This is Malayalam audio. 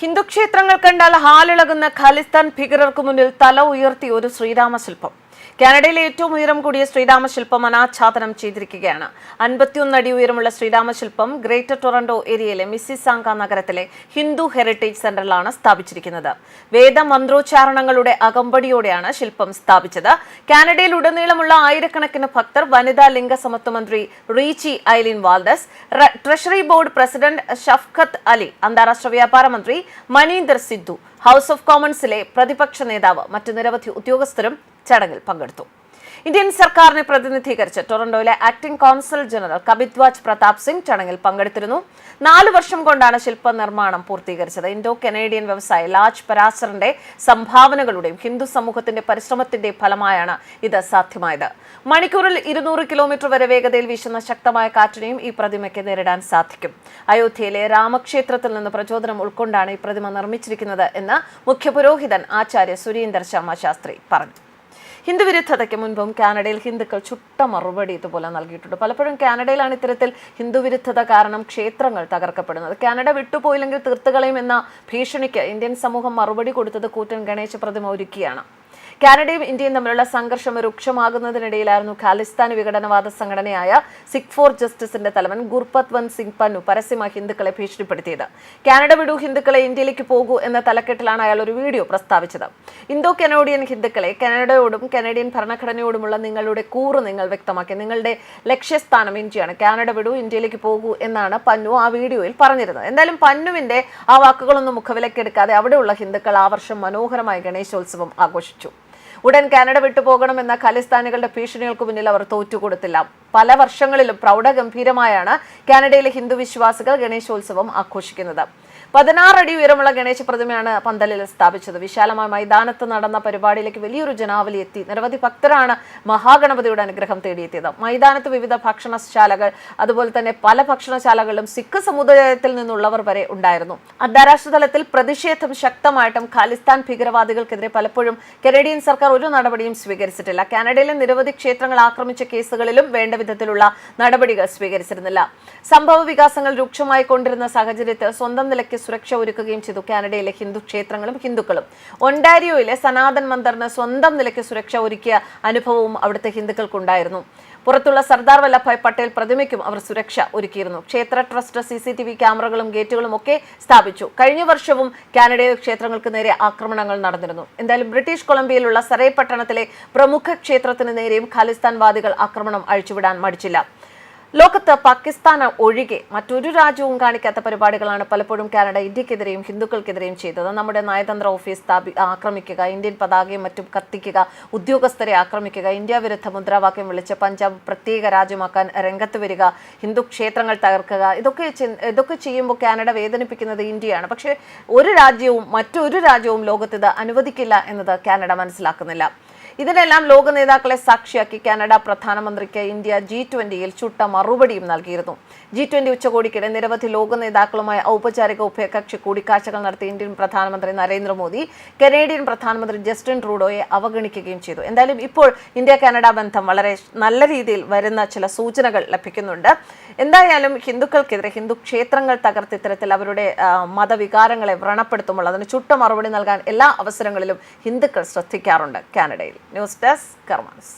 ഹിന്ദു ക്ഷേത്രങ്ങൾ കണ്ടാൽ ഹാലിളകുന്ന ഖാലിസ്ഥാൻ ഭീകരർക്ക് മുന്നിൽ തല ഉയർത്തി ഒരു ശ്രീരാമശില്പം. കാനഡയിലെ ഏറ്റവും ഉയരം കൂടിയ ശ്രീരാമ ശില്പം അനാച്ഛാദനം ചെയ്തിരിക്കുകയാണ്. അൻപത്തിയൊന്ന് അടി ഉയരമുള്ള ശ്രീരാമ ശില്പം ഗ്രേറ്റർ ടൊറന്റോ ഏരിയയിലെ മിസ്സിസാങ്ക നഗരത്തിലെ ഹിന്ദു ഹെറിറ്റേജ് സെന്ററിലാണ് സ്ഥാപിച്ചിരിക്കുന്നത്. വേദമന്ത്രോച്ചാരണങ്ങളുടെ അകമ്പടിയോടെയാണ് ശില്പം സ്ഥാപിച്ചത്. കാനഡയിൽ ഉടനീളമുള്ള ആയിരക്കണക്കിന് ഭക്തർ വനിതാ ലിംഗസമത്വ മന്ത്രി Rechie Ayleen Valdez treasury board president Shafqat Ali അന്താരാഷ്ട്ര വ്യാപാര മന്ത്രി മനീന്ദർ സിദ്ധു ഹൗസ് ഓഫ് കോമൺസിലെ പ്രതിപക്ഷ നേതാവ് മറ്റു നിരവധി ഉദ്യോഗസ്ഥരും ചടങ്ങിൽ പങ്കെടുത്തു. ഇന്ത്യൻ സർക്കാരിനെ പ്രതിനിധീകരിച്ച് ടൊറന്റോയിലെ acting consul general Kapidhwaj Pratap Singh ചടങ്ങിൽ പങ്കെടുത്തിരുന്നു. നാല് വർഷം കൊണ്ടാണ് ശില്പ നിർമ്മാണം പൂർത്തീകരിച്ചത്. ഇൻഡോ കനേഡിയൻ വ്യവസായി ലാജ് പരാസറിന്റെ സംഭാവനകളുടെയും ഹിന്ദു സമൂഹത്തിന്റെ പരിശ്രമത്തിന്റെയും ഫലമായാണ് ഇത് സാധ്യമായത്. മണിക്കൂറിൽ ഇരുന്നൂറ് കിലോമീറ്റർ വരെ വേഗതയിൽ വീശുന്ന ശക്തമായ കാറ്റിനെയും ഈ പ്രതിമയ്ക്ക് നേരിടാൻ സാധിക്കും. അയോധ്യയിലെ രാമക്ഷേത്രത്തിൽ നിന്ന് പ്രചോദനം ഉൾക്കൊണ്ടാണ് ഈ പ്രതിമ നിർമ്മിച്ചിരിക്കുന്നത് എന്ന് മുഖ്യപുരോഹിതൻ ആചാര്യ സുരീന്ദർ ശർമ്മ ശാസ്ത്രി പറഞ്ഞു. ഹിന്ദു വിരുദ്ധതയ്ക്ക് മുൻപും കാനഡയിൽ ഹിന്ദുക്കൾ ചുട്ട മറുപടി ഇതുപോലെ നൽകിയിട്ടുണ്ട്. പലപ്പോഴും കാനഡയിലാണ് ഇത്തരത്തിൽ ഹിന്ദുവിരുദ്ധത കാരണം ക്ഷേത്രങ്ങൾ തകർക്കപ്പെടുന്നത്. കാനഡ വിട്ടുപോയില്ലെങ്കിൽ തീർത്തുകളയും എന്ന ഭീഷണിക്ക് ഇന്ത്യൻ സമൂഹം മറുപടി കൊടുത്തത് കൂറ്റൻ ഗണേശ പ്രതിമ ഒരുക്കിയാണ്. കാനഡയും ഇന്ത്യയും തമ്മിലുള്ള സംഘർഷം രൂക്ഷമാകുന്നതിനിടയിലായിരുന്നു ഖാലിസ്ഥാൻ വിഘടനവാദ സംഘടനയായ സിഖ് ഫോർ ജസ്റ്റിസിന്റെ തലവൻ ഗുർപത്വന്ത് സിംഗ് പന്നു പരസ്യമായി ഹിന്ദുക്കളെ ഭീഷണിപ്പെടുത്തിയത്. കാനഡ വിടൂ ഹിന്ദുക്കളെ ഇന്ത്യയിലേക്ക് പോകൂ എന്ന തലക്കെട്ടിലാണ് അയാൾ ഒരു വീഡിയോ പ്രസ്താവിച്ചത്. ഇന്തോ കനോഡിയൻ ഹിന്ദുക്കളെ കാനഡയോടും കനേഡിയൻ ഭരണഘടനയോടുമുള്ള നിങ്ങളുടെ കൂറ് നിങ്ങൾ വ്യക്തമാക്കി. നിങ്ങളുടെ ലക്ഷ്യസ്ഥാനം ഇന്ത്യയാണ് കാനഡ വിടൂ ഇന്ത്യയിലേക്ക് പോകൂ എന്നാണ് പന്നു ആ വീഡിയോയിൽ പറഞ്ഞിരുന്നത്. എന്തായാലും പന്നുവിന്റെ ആ വാക്കുകളൊന്നും മുഖവിലക്കെടുക്കാതെ അവിടെയുള്ള ഹിന്ദുക്കൾ ആ വർഷം മനോഹരമായി ഗണേശോത്സവം ആഘോഷിച്ചു. ഉടൻ കാനഡ വിട്ടുപോകണമെന്ന ഖലിസ്ഥാനികളുടെ ഭീഷണികൾക്ക് മുന്നിൽ അവർ തോറ്റുകൊടുത്തില്ല. പല വർഷങ്ങളിലും പ്രൗഢഗംഭീരമായാണ് കാനഡയിലെ ഹിന്ദു വിശ്വാസികൾ ഗണേശോത്സവം ആഘോഷിക്കുന്നത്. പതിനാറടി ഉയരമുള്ള ഗണേശ പ്രതിമയാണ് പന്തലിൽ സ്ഥാപിച്ചത്. വിശാലമായ മൈതാനത്ത് നടന്ന പരിപാടിയിലേക്ക് വലിയൊരു ജനാവലി എത്തി. നിരവധി ഭക്തരാണ് മഹാഗണപതിയുടെ അനുഗ്രഹം തേടിയെത്തിയത്. മൈതാനത്ത് വിവിധ ഭക്ഷണശാലകൾ അതുപോലെ തന്നെ പല ഭക്ഷണശാലകളിലും സിഖ് സമുദായത്തിൽ നിന്നുള്ളവർ വരെ ഉണ്ടായിരുന്നു. അന്താരാഷ്ട്ര തലത്തിൽ പ്രതിഷേധം ശക്തമായിട്ടും ഖാലിസ്ഥാൻ ഭീകരവാദികൾക്കെതിരെ പലപ്പോഴും കനേഡിയൻ സർക്കാർ ഒരു നടപടിയും സ്വീകരിച്ചിട്ടില്ല. കാനഡയിലെ നിരവധി ക്ഷേത്രങ്ങൾ ആക്രമിച്ച കേസുകളിലും വേണ്ട വിധത്തിലുള്ള നടപടികൾ സ്വീകരിച്ചിരുന്നില്ല. സംഭവ വികാസങ്ങൾ രൂക്ഷമായി കൊണ്ടിരുന്ന സാഹചര്യത്തിൽ സ്വന്തം നിലയ്ക്ക് സുരക്ഷ ഒരുക്കുകയും ചെയ്തു. കാനഡയിലെ ഹിന്ദു ക്ഷേത്രങ്ങളും ഹിന്ദുക്കളും. ഒണ്ടാരിയോയിലെ സനാതൻ മന്ദറിന് സ്വന്തം നിലയ്ക്ക് സുരക്ഷ ഒരുക്കിയ അനുഭവവും അവിടുത്തെ ഹിന്ദുക്കൾക്കുണ്ടായിരുന്നു. പുറത്തുള്ള സർദാർ വല്ലഭായ് പട്ടേൽ പ്രതിമയ്ക്കും അവർ സുരക്ഷ ഒരുക്കിയിരുന്നു. ക്ഷേത്ര trust C C T V ക്യാമറകളും ഗേറ്റുകളും ഒക്കെ സ്ഥാപിച്ചു. കഴിഞ്ഞ വർഷവും കാനഡയിലെ ക്ഷേത്രങ്ങൾക്ക് നേരെ ആക്രമണങ്ങൾ നടന്നിരുന്നു. എന്തായാലും ബ്രിട്ടീഷ് കൊളംബിയയിലുള്ള സറേ പട്ടണത്തിലെ പ്രമുഖ ക്ഷേത്രത്തിന് നേരെയും ഖാലിസ്ഥാൻവാദികൾ ആക്രമണം അഴിച്ചുവിടാൻ മടിച്ചില്ല. ലോകത്ത് പാകിസ്ഥാൻ ഒഴികെ മറ്റൊരു രാജ്യവും കാണിക്കാത്ത പരിപാടികളാണ് പലപ്പോഴും കാനഡ ഇന്ത്യക്കെതിരെയും ഹിന്ദുക്കൾക്കെതിരെയും ചെയ്തത്. നമ്മുടെ നയതന്ത്ര ഓഫീസ് സ്ഥാപി ആക്രമിക്കുക ഇന്ത്യൻ പതാകയും മറ്റും കത്തിക്കുക ഉദ്യോഗസ്ഥരെ ആക്രമിക്കുക ഇന്ത്യ വിരുദ്ധ മുദ്രാവാക്യം വിളിച്ച് പഞ്ചാബ് പ്രത്യേക രാജ്യമാക്കാൻ രംഗത്ത് വരിക ഹിന്ദു ക്ഷേത്രങ്ങൾ തകർക്കുക ഇതൊക്കെ ഇതൊക്കെ ചെയ്യുമ്പോൾ കാനഡ വേദനിപ്പിക്കുന്നത് ഇന്ത്യയാണ്. പക്ഷേ ഒരു രാജ്യവും മറ്റൊരു രാജ്യവും ലോകത്ത് ഇത് അനുവദിക്കില്ല എന്നത് കാനഡ മനസ്സിലാക്കുന്നില്ല. ഇതിനെല്ലാം ലോക നേതാക്കളെ സാക്ഷിയാക്കി കാനഡ പ്രധാനമന്ത്രിക്ക് ഇന്ത്യ ജി ട്വന്റിയിൽ ചുട്ട മറുപടിയും നൽകിയിരുന്നു. ജി ട്വന്റി ഉച്ചകോടിക്കിടെ നിരവധി ലോക നേതാക്കളുമായി ഔപചാരിക ഉഭയകക്ഷി കൂടിക്കാഴ്ചകൾ നടത്തിയ ഇന്ത്യൻ പ്രധാനമന്ത്രി നരേന്ദ്രമോദി കനേഡിയൻ പ്രധാനമന്ത്രി ജസ്റ്റിൻ ട്രൂഡോയെ അവഗണിക്കുകയും ചെയ്തു. എന്തായാലും ഇപ്പോൾ ഇന്ത്യ കാനഡ ബന്ധം വളരെ നല്ല രീതിയിൽ വരുന്ന ചില സൂചനകൾ ലഭിക്കുന്നുണ്ട്. എന്തായാലും ഹിന്ദുക്കൾക്കെതിരെ ഹിന്ദു ക്ഷേത്രങ്ങൾ തകർത്ത് ഇത്തരത്തിൽ അവരുടെ മതവികാരങ്ങളെ വ്രണപ്പെടുത്തുമ്പോൾ അതിന് ചുട്ട മറുപടി നൽകാൻ എല്ലാ അവസരങ്ങളിലും ഹിന്ദുക്കൾ ശ്രദ്ധിക്കാറുണ്ട് കാനഡയിൽ. News desk കർമാൻസ്